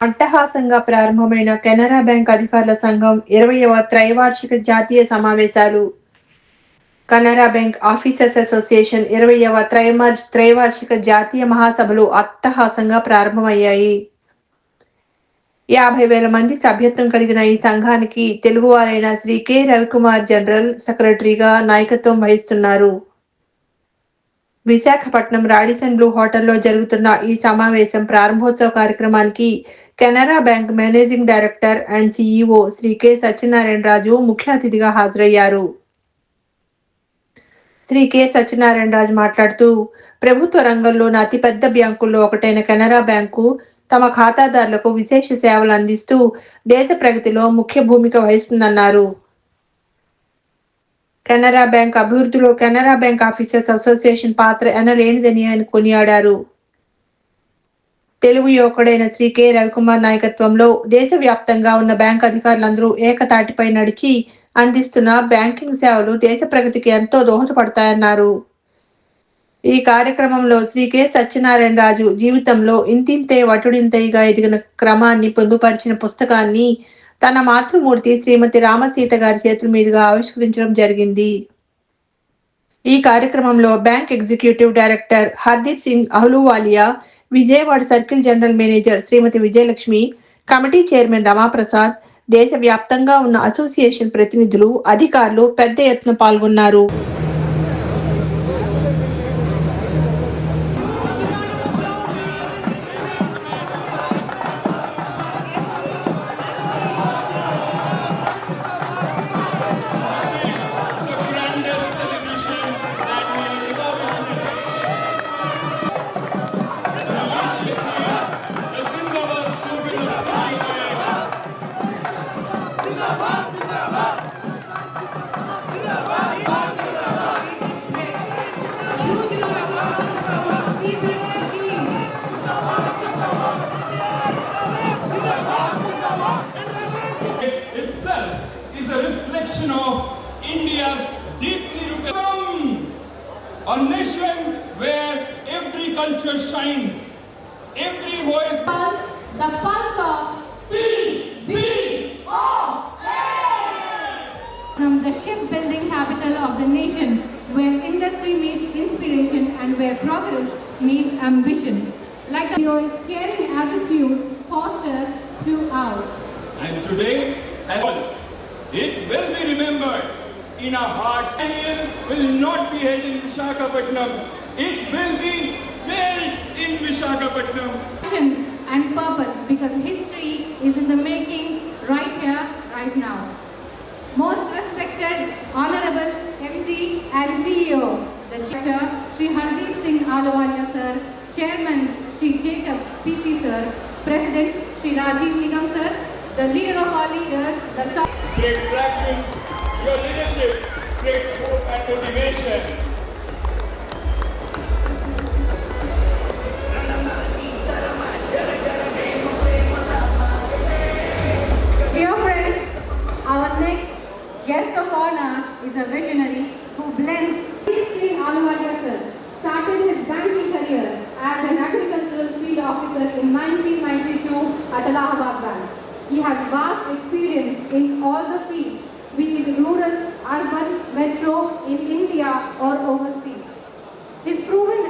అట్టహాసంగా ప్రారంభమైన కెనరా బ్యాంక్ అధికారుల సంఘం ఇరవయవ త్రైవార్షిక జాతీయ సమావేశాలు. కెనరా బ్యాంక్ ఆఫీసర్స్ అసోసియేషన్ ఇరవయవ త్రైమార్ త్రైవార్షిక జాతీయ మహాసభలు అట్టహాసంగా ప్రారంభమయ్యాయి. యాభై వేల మంది సభ్యత్వం కలిగిన ఈ సంఘానికి తెలుగువారైన శ్రీ కె రవికుమార్ జనరల్ సెక్రటరీగా నాయకత్వం వహిస్తున్నారు. విశాఖపట్నం రాడిసన్ బ్లూ హోటల్లో జరుగుతున్న ఈ సమావేశం ప్రారంభోత్సవ కార్యక్రమానికి Canara bank managing director and CEO Shri K Satyanarayana Raju ముఖ్య అతిథిగా హాజరయ్యారు. శ్రీ కె సత్యనారాయణ రాజు మాట్లాడుతూ ప్రభుత్వ రంగంలోని అతిపెద్ద బ్యాంకుల్లో ఒకటైన కెనరా బ్యాంకు తమ ఖాతాదారులకు విశేష సేవలు అందిస్తూ దేశ ప్రగతిలో ముఖ్య భూమిక వహిస్తుందన్నారు. కెనరా బ్యాంక్ అభివృద్ధిలో కెనరా బ్యాంక్ ఆఫీసర్స్ అసోసియేషన్ పాత్ర ఎనలేనిదని ఆయన కొనియాడారు. తెలుగు యువకుడైన శ్రీ కె. రవికుమార్ నాయకత్వంలో దేశవ్యాప్తంగా ఉన్న బ్యాంక్ అధికారులందరూ ఏకతాటిపై నడిచి అందిస్తున్న బ్యాంకింగ్ సేవలు దేశ ప్రగతికి ఎంతో దోహదపడతాయన్నారు. ఈ కార్యక్రమంలో శ్రీ కె. సత్యనారాయణ రాజు జీవితంలో ఇంతింతే వటుడింతైగా ఎదిగిన క్రమాన్ని పొందుపరిచిన పుస్తకాన్ని తన మాతృమూర్తి శ్రీమతి రామసీత గారి చేతుల మీదుగా ఆవిష్కరించడం జరిగింది. ఈ కార్యక్రమంలో bank executive director Hardeep Singh Ahluwalia Vijayawada circle general manager Shrimati Vijayalakshmi committee chairman Ramaprasad దేశవ్యాప్తంగా ఉన్న అసోసియేషన్ ప్రతినిధులు అధికారులు పెద్ద ఎత్తున పాల్గొన్నారు. Is a reflection of India's deeply rooted a nation where every culture shines, every voice. the pulse of C B O A. From the shipbuilding capital of the nation, where industry meets inspiration and where progress meets ambition. Like the hero's caring attitude fosters throughout. And today, as always, it will be remembered in our hearts. Annual will not be held in Vishakhapatnam. It will be felt in Vishakhapatnam. Passion and purpose because history is in the making right here, right now. Most respected, honorable MD and CEO, the Director Sri Hardeep Singh Ahluwalia sir, Chairman Sri Jacob PC sir, President Sri Rajiv Nigam sir, the leader of all leaders, the top Great practice, your leadership takes hope and motivation. Dear friends, our next guest of honor is a visionary who blends Sri Ahluwalia sir started his banking career as an agricultural field officer in 1992 at Allahabad Bank. He has vast experience in all the fields, be it rural, urban, metro, in India or overseas. His proven